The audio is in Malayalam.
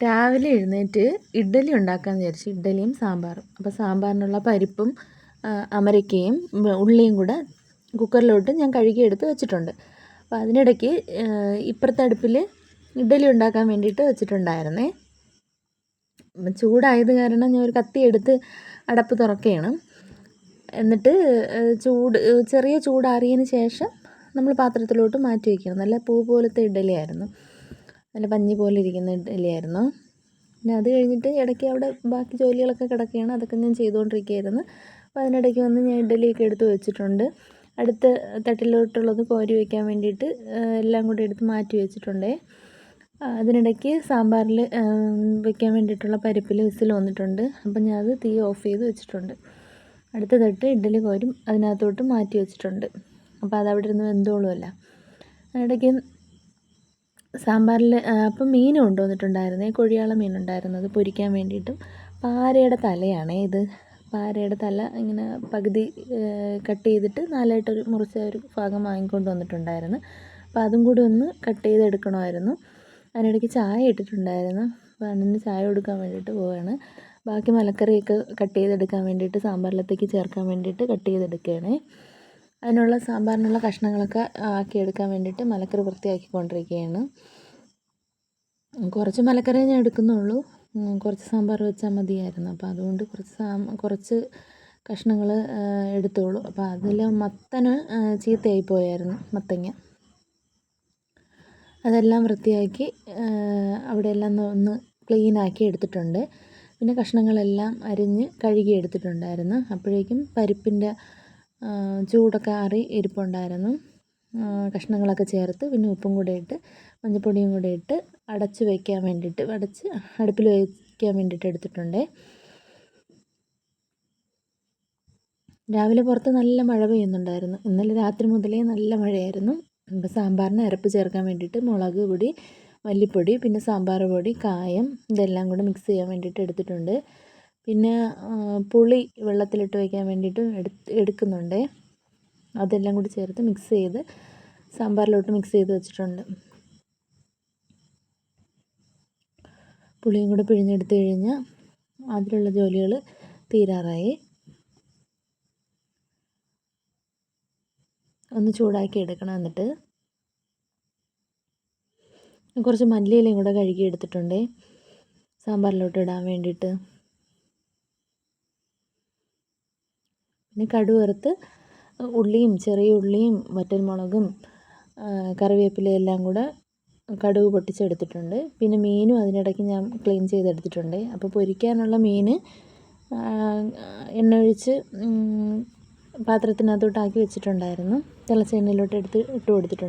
രാവിലെ എഴുന്നേറ്റ് ഇഡ്ഡലി ഉണ്ടാക്കാമെന്ന് വിചാരിച്ചു ഇഡ്ഡലിയും സാമ്പാറും. അപ്പോൾ സാമ്പാറിനുള്ള പരിപ്പും അമരക്കയും ഉള്ളിയും കൂടെ കുക്കറിലോട്ട് ഞാൻ കഴുകിയെടുത്ത് വെച്ചിട്ടുണ്ട്. അപ്പോൾ അതിനിടയ്ക്ക് ഇപ്പുറത്തെ അടുപ്പിൽ ഇഡ്ഡലി ഉണ്ടാക്കാൻ വേണ്ടിയിട്ട് വെച്ചിട്ടുണ്ടായിരുന്നേ. ചൂടായത് കാരണം ഞാൻ ഒരു കത്തി എടുത്ത് അടപ്പ് തുറക്കുകയാണ്. എന്നിട്ട് ചൂട് ചെറിയ ചൂടാറിയതിന് ശേഷം നമ്മൾ പാത്രത്തിലോട്ട് മാറ്റി വയ്ക്കണം നല്ല പൂ പോലത്തെ ഇഡ്ഡലിയായിരുന്നു നല്ല പഞ്ഞി പോലെ ഇരിക്കുന്ന ഇഡ്ഡലിയായിരുന്നു പിന്നെ അത് കഴിഞ്ഞിട്ട് ഇടയ്ക്ക് അവിടെ ബാക്കി ജോലികളൊക്കെ കിടക്കുകയാണ്. അതൊക്കെ ഞാൻ ചെയ്തുകൊണ്ടിരിക്കുകയായിരുന്നു. അപ്പോൾ അതിനിടയ്ക്ക് വന്ന് ഞാൻ ഇഡ്ഡലിയൊക്കെ എടുത്ത് വെച്ചിട്ടുണ്ട്. അടുത്ത തട്ടിലോട്ടുള്ളത് കോരി വയ്ക്കാൻ വേണ്ടിയിട്ട് എല്ലാം കൂടി എടുത്ത് മാറ്റി വെച്ചിട്ടുണ്ടേ. അതിനിടയ്ക്ക് സാമ്പാറിൽ വെക്കാൻ വേണ്ടിയിട്ടുള്ള പരിപ്പിൽ വിസിൽ വന്നിട്ടുണ്ട്. അപ്പം ഞാൻ അത് തീ ഓഫ് ചെയ്ത് വെച്ചിട്ടുണ്ട്. അടുത്ത തട്ട് ഇഡ്ഡലി കോരും അതിനകത്തോട്ട് മാറ്റി വെച്ചിട്ടുണ്ട്. അപ്പോൾ അതവിടെ ഇരുന്ന് വെന്തോളുമല്ല. അതിനിടയ്ക്ക് സാമ്പാറിൽ അപ്പം മീൻ കൊണ്ടുവന്നിട്ടുണ്ടായിരുന്നേ. കൊഴിയാള മീൻ ഉണ്ടായിരുന്നത് പൊരിക്കാൻ വേണ്ടിയിട്ടും. പാരയുടെ തലയാണേ ഇത്. പാരയുടെ തല ഇങ്ങനെ പകുതി കട്ട് ചെയ്തിട്ട് നാലായിട്ടൊരു മുറിച്ച ഒരു ഭാഗം വാങ്ങിക്കൊണ്ട് വന്നിട്ടുണ്ടായിരുന്നു. അപ്പോൾ അതും കൂടി ഒന്ന് കട്ട് ചെയ്തെടുക്കണമായിരുന്നു. അതിനിടയ്ക്ക് ചായ ഇട്ടിട്ടുണ്ടായിരുന്നു. അപ്പോൾ അണ്ണന് ചായ കൊടുക്കാൻ വേണ്ടിയിട്ട് പോവുകയാണ് ബാക്കി മലക്കറിയൊക്കെ കട്ട് ചെയ്തെടുക്കാൻ വേണ്ടിയിട്ട് സാമ്പാറിലത്തേക്ക് ചേർക്കാൻ വേണ്ടിയിട്ട് കട്ട് ചെയ്തെടുക്കുകയാണേ. അതിനുള്ള സാമ്പാറിനുള്ള കഷ്ണങ്ങളൊക്കെ ആക്കിയെടുക്കാൻ വേണ്ടിയിട്ട് മലക്കറി വൃത്തിയാക്കിക്കൊണ്ടിരിക്കുകയാണ്. കുറച്ച് മലക്കറി ഞാൻ എടുക്കുന്നുള്ളൂ. കുറച്ച് സാമ്പാർ വെച്ചാൽ മതിയായിരുന്നു. അപ്പോൾ അതുകൊണ്ട് കുറച്ച് സാ കുറച്ച് കഷ്ണങ്ങൾ എടുത്തോളൂ. അപ്പോൾ അതിൽ മത്തന് ചീത്തയായി പോയായിരുന്നു മത്തങ്ങ. അതെല്ലാം വൃത്തിയാക്കി അവിടെയെല്ലാം ഒന്ന് ക്ലീനാക്കി എടുത്തിട്ടുണ്ട്. പിന്നെ കഷ്ണങ്ങളെല്ലാം അരിഞ്ഞ് കഴുകി എടുത്തിട്ടുണ്ടായിരുന്നു. അപ്പോഴേക്കും പരിപ്പിന്റെ ചൂടൊക്കെ ആറി ഇരിപ്പുണ്ടായിരുന്നു. കഷ്ണങ്ങളൊക്കെ ചേർത്ത് പിന്നെ ഉപ്പും കൂടെ ഇട്ട് മഞ്ഞൾപ്പൊടിയും കൂടെ ഇട്ട് അടച്ച് വയ്ക്കാൻ വേണ്ടിയിട്ട് അടച്ച് അടുപ്പിൽ വയ്ക്കാൻ വേണ്ടിയിട്ട് എടുത്തിട്ടുണ്ട്. രാവിലെ പുറത്ത് നല്ല മഴ പെയ്യുന്നുണ്ടായിരുന്നു. ഇന്നലെ രാത്രി മുതലേ നല്ല മഴയായിരുന്നു. അപ്പോൾ സാമ്പാറിന് അരപ്പ് ചേർക്കാൻ വേണ്ടിയിട്ട് മുളക് പൊടി മല്ലിപ്പൊടി പിന്നെ സാമ്പാർ പൊടി കായം ഇതെല്ലാം കൂടെ മിക്സ് ചെയ്യാൻ വേണ്ടിയിട്ട് എടുത്തിട്ടുണ്ട്. പിന്നെ പുളി വെള്ളത്തിലിട്ട് വയ്ക്കാൻ വേണ്ടിയിട്ട് എടുക്കുന്നുണ്ട്. അതെല്ലാം കൂടി ചേർത്ത് മിക്സ് ചെയ്ത് സാമ്പാറിലോട്ട് മിക്സ് ചെയ്ത് വെച്ചിട്ടുണ്ട്. പുളിയും കൂടെ പിഴിഞ്ഞെടുത്ത് കഴിഞ്ഞാൽ അതിലുള്ള ജോലികൾ തീരാറായി. ഒന്ന് ചൂടാക്കി എടുക്കണം എന്നിട്ട്. കുറച്ച് മല്ലിയിലയും കൂടെ കഴുകി എടുത്തിട്ടുണ്ട്. സാമ്പാറിലോട്ട് ഇടാൻ വേണ്ടിയിട്ട്. പിന്നെ കടു വറുത്ത് ഉള്ളിയും ചെറിയ ഉള്ളിയും വറ്റൽമുളകും കറിവേപ്പിലയെല്ലാം കൂടെ കടുക് പൊട്ടിച്ചെടുത്തിട്ടുണ്ട്. പിന്നെ മീനും അതിനിടയ്ക്ക് ഞാൻ ക്ലീൻ ചെയ്തെടുത്തിട്ടുണ്ട്. അപ്പോൾ പൊരിക്കാനുള്ള മീൻ എണ്ണ ഒഴിച്ച് പാത്രത്തിനകത്തോട്ടാക്കി വെച്ചിട്ടുണ്ടായിരുന്നു. തിളച്ച എണ്ണയിലോട്ട് എടുത്ത് ഇട്ട് കൊടുത്തിട്ടുണ്ട്.